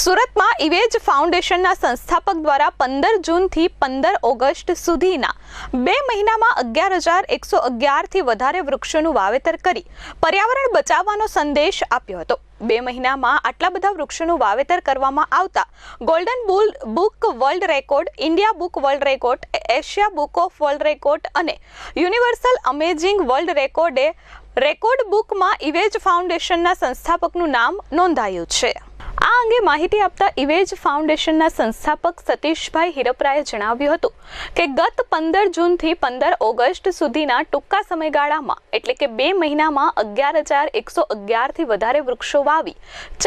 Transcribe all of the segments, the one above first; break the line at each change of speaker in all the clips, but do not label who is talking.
સુરતમાં ઇવેજ ફાઉન્ડેશનના સંસ્થાપક દ્વારા પંદર જૂનથી પંદર ઓગસ્ટ સુધીના બે મહિનામાં અગિયાર હજાર એકસો અગિયારથી વધારે વૃક્ષોનું વાવેતર કરી પર્યાવરણ બચાવવાનો સંદેશ આપ્યો હતો. બે મહિનામાં આટલા બધા વૃક્ષોનું વાવેતર કરવામાં આવતા golden bull book world record India book world record Asia book of world record અને યુનિવર્સલ અમેઝિંગ વર્લ્ડ રેકોર્ડે રેકોર્ડ બુકમાં ઇવેજ ફાઉન્ડેશનના સંસ્થાપકનું નામ નોંધાયું છે. આ અંગે માહિતી આપતા ઇવેજ ફાઉન્ડેશનના સંસ્થાપક સતીશભાઈ હિરપરાએ જણાવ્યું હતું કે ગત પંદર જૂનથી પંદર ઓગસ્ટ સુધીના ટૂંકા સમયગાળામાં, એટલે કે બે મહિનામાં અગિયાર હજાર એકસો અગિયારથી વધારે વૃક્ષો વાવી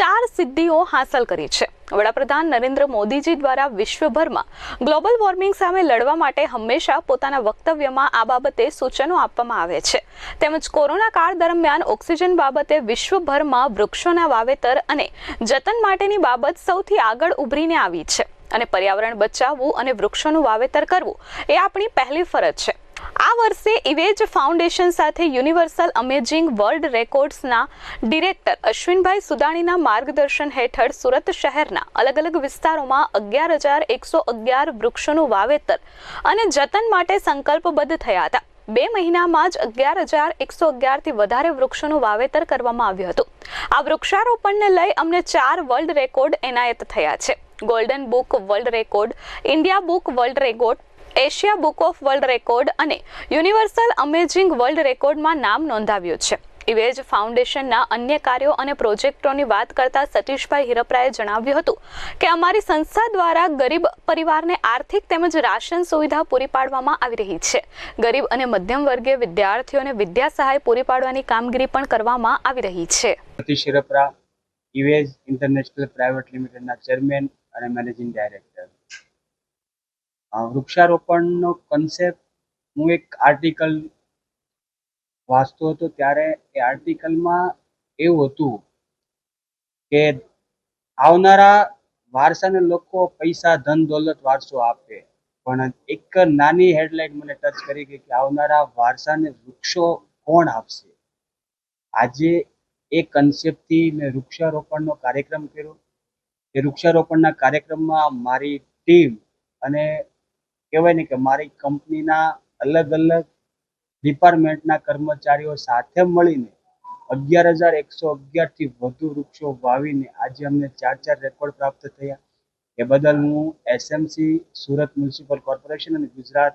ચાર સિદ્ધિઓ હાંસલ કરી છે. વડાપ્રધાન નરેન્દ્ર મોદીજી દ્વારા વિશ્વભરમાં ગ્લોબલ વોર્મિંગ સામે લડવા માટે હંમેશા પોતાના વક્તવ્યમાં આ બાબતે સૂચનો આપવામાં આવે છે. તેમજ કોરોના કાળ દરમિયાન ઓક્સિજન બાબતે વિશ્વભરમાં વૃક્ષોના વાવેતર અને જતન માટેની બાબત સૌથી આગળ ઉભરીને આવી છે. અને પર્યાવરણ બચાવવું અને વૃક્ષોનું વાવેતર કરવું એ આપણી પહેલી ફરજ છે. આ વર્ષે ઇવેજ ફાઉન્ડેશન સાથે યુનિવર્સલ અમેઝિંગ વર્લ્ડ રેકોર્ડ્સના ડિરેક્ટર અશ્વિનભાઈ સુદાણીના માર્ગદર્શન હેઠળ સુરત શહેરના અલગ અલગ વિસ્તારોમાં અગિયાર હજાર એકસો અગિયાર વૃક્ષોનું વાવેતર અને જતન માટે સંકલ્પબદ્ધ થયા હતા. બે મહિનામાં જ અગિયાર હજાર એકસો અગિયારથી વધારે વૃક્ષોનું વાવેતર કરવામાં આવ્યું હતું. આ વૃક્ષારોપણને લઈ અમને ચાર વર્લ્ડ રેકોર્ડ એનાયત થયા છે. Golden book world record, India book world record Asia book of world record અને યુનિવર્સલ અમેઝિંગ વર્લ્ડ રેકોર્ડમાં નામ નોંધાવ્યું છે. ઇવેજ ફાઉન્ડેશનના અન્ય કાર્યો અને પ્રોજેક્ટોની વાત કરતા સતીશભાઈ હિરપરાએ જણાવ્યું હતું કે અમારી સંસ્થા દ્વારા ગરીબ પરિવારને આર્થિક તેમજ રાશન સુવિધા પૂરી પાડવામાં આવી રહી છે. ગરીબ અને મધ્યમ વર્ગીય વિદ્યાર્થીઓને વિદ્યા સહાય પૂરી પાડવાની કામગીરી પણ કરવામાં આવી રહી છે.
સતીશ હિરપરા ઇવેજ ઇન્ટરનેશનલ પ્રાઇવેટ લિમિટેડના ચેરમેન અને મેનેજિંગ ડાયરેક્ટર. વૃક્ષારોપણનો કન્સેપ્ટ હું એક આર્ટિકલ વાંચતો હતો ત્યારે એ આર્ટિકલમાં એવું હતું કે આવનારા વારસાને લોકો પૈસા, ધન, દોલત વારસો આપે. પણ એક નાની હેડલાઇન મને ટચ કરી ગઈ કે આવનારા વારસાને વૃક્ષો કોણ આપશે? આજે એ કન્સેપ્ટથી મેં વૃક્ષારોપણનો કાર્યક્રમ કર્યો. એ વૃક્ષારોપણના કાર્યક્રમમાં મારી ટીમ અને કહેવાય ને કે મારી કંપનીના અલગ અલગ ડિપાર્ટમેન્ટના કર્મચારીઓ સાથે મળીને અગિયાર હજાર એકસો અગિયારથી વધુ વૃક્ષો વાવીને આજે અમને ચાર ચાર રેકોર્ડ પ્રાપ્ત થયા. એ બદલ હું એસએમસી સુરત મ્યુનિસિપલ કોર્પોરેશન અને ગુજરાત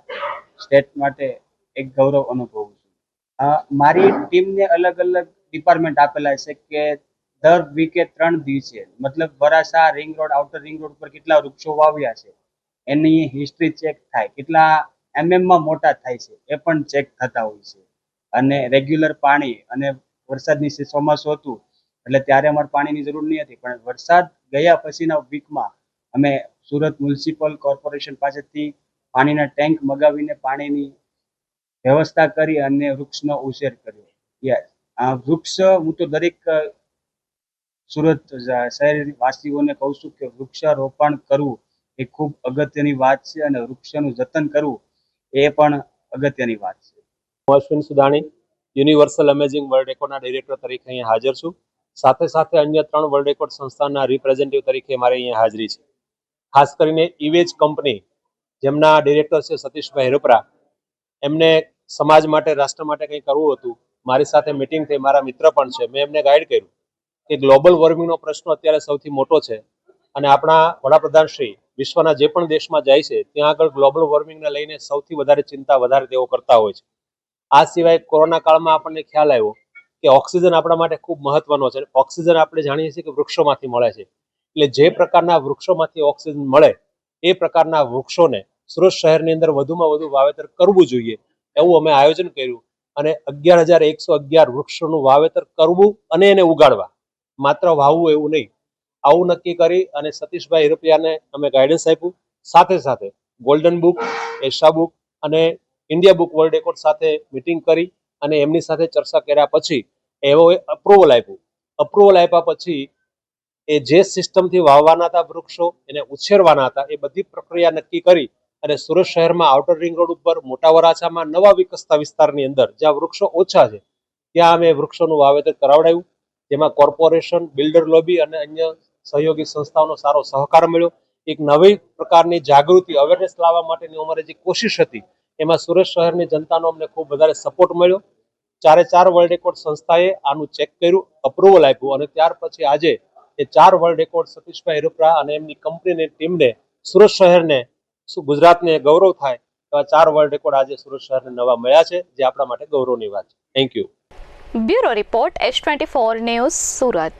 સ્ટેટ માટે એક ગૌરવ અનુભવું છું. મારી ટીમને અલગ અલગ ડિપાર્ટમેન્ટ આપેલા છે કે દર વીકે ત્રણ દિવસે, મતલબ વરાસા ring road outer ring road પર કેટલા વૃક્ષો વાવ્યા છે. એની હિસ્ટ્રી ચેક થાય. કેટલા એમએમમાં મોટા થાય છે, એ પણ ચેક થતા હોય છે. અને રેગ્યુલર પાણી અને વરસાદની ચોમાસું હતું, એટલે ત્યારે અમારે પાણીની જરૂર નહીં હતી. પણ વરસાદ ગયા પછીના વીકમાં અમે સુરત મ્યુનિસિપલ કોર્પોરેશન પાસેથી પાણીના ટેન્ક મગાવીને પાણીની વ્યવસ્થા કરી અને વૃક્ષનો ઉછેર કર્યો. આ વૃક્ષ, હું તો દરેક સુરત શહેરવાસીઓને વાસીઓને કહું છું કે વૃક્ષારોપણ કરવું એ ખૂબ અગત્યની વાત છે અને વૃક્ષનું જતન કરવું એ પણ અગત્યની વાત છે.
હું Ashwin Sudani universal amazing world રેકોર્ડના director તરીકે અહીંયા હાજર છું. સાથે સાથે અન્ય ત્રણ વર્લ્ડ રેકોર્ડ સંસ્થાના રિપ્રેઝેન્ટેટિવ તરીકે મારે અહીંયા હાજરી છે. ખાસ કરીને ઇવેજ કંપની જેમના ડિરેક્ટર છે સતીશભાઈ હેરોપરા એમને સમાજ માટે, રાષ્ટ્ર માટે કંઈ કરવું હતું, મારી સાથે મિટિંગ થઈ, મારા મિત્ર પણ છે. મેં એમને ગાઈડ કર્યું કે ગ્લોબલ વોર્મિંગનો પ્રશ્ન અત્યારે સૌથી મોટો છે અને આપણા વડાપ્રધાન શ્રી વિશ્વના જે પણ દેશમાં જાય છે, ત્યાં આગળ ગ્લોબલ વોર્મિંગને લઈને સૌથી વધારે ચિંતા વધારે તેઓ કરતા હોય છે. આ સિવાય કોરોના કાળમાં આપણને ખ્યાલ આવ્યો કે ઓક્સિજન આપણા માટે ખૂબ મહત્વનો છે. ઓક્સિજન આપણે જાણીએ છીએ કે વૃક્ષોમાંથી મળે છે. એટલે જે પ્રકારના વૃક્ષોમાંથી ઓક્સિજન મળે, એ પ્રકારના વૃક્ષોને સુરત શહેરની અંદર વધુમાં વધુ વાવેતર કરવું જોઈએ એવું અમે આયોજન કર્યું અને અગિયાર હજાર એકસો અગિયાર વૃક્ષોનું વાવેતર કરવું અને એને ઉગાડવા. માત્ર વાવવું એવું નહીં આવું નક્કી કરી અને સતીશભાઈ હિરપિયાને અમે ગાઈડન્સ આપ્યું. સાથે સાથે ગોલ્ડન બુક એશા બુક અને ઇન્ડિયા બુક વર્લ્ડ રેકોર્ડ સાથે મિટિંગ કરી અને એમની સાથે ચર્ચા કર્યા પછી એવો અપ્રુવલ આપ્યું. અપ્રુવલ આપ્યા પછી એ જે સિસ્ટમથી વાવવાના હતા વૃક્ષો, એને ઉછેરવાના હતા, એ બધી પ્રક્રિયા નક્કી કરી અને સુરત શહેરમાં આઉટર રિંગ રોડ ઉપર મોટા વરાછામાં નવા વિકસતા વિસ્તારની અંદર જ્યાં વૃક્ષો ઓછા છે, ત્યાં અમે વૃક્ષોનું વાવેતર કરાવડાવ્યું જેમાં કોર્પોરેશન બિલ્ડર લોબી અને અન્ય સહયોગી સંસ્થાઓનો સારો સહકાર મળ્યો. એક નવી પ્રકારની જાગૃતિ અવેરનેસ લાવવા માટેની અમારી જે કોશિશ હતી, એમાં સુરત શહેરની જનતાનો અમને ખૂબ વધારે સપોર્ટ મળ્યો. ચારે ચાર વર્લ્ડ રેકોર્ડ સંસ્થાએ આનું ચેક કર્યું અપ્રુવલ આપ્યું અને ત્યાર પછી આજે એ ચાર વર્લ્ડ રેકોર્ડ સતીશભાઈ રૂપરા અને એમની કંપનીની ટીમને સુરત શહેરને, ગુજરાતને ગૌરવ થાય એવા ચાર વર્લ્ડ રેકોર્ડ આજે સુરત શહેરને નવા મળ્યા છે, જે આપણા માટે ગૌરવની વાત છે. Thank you
bureau report, S twenty news Surat.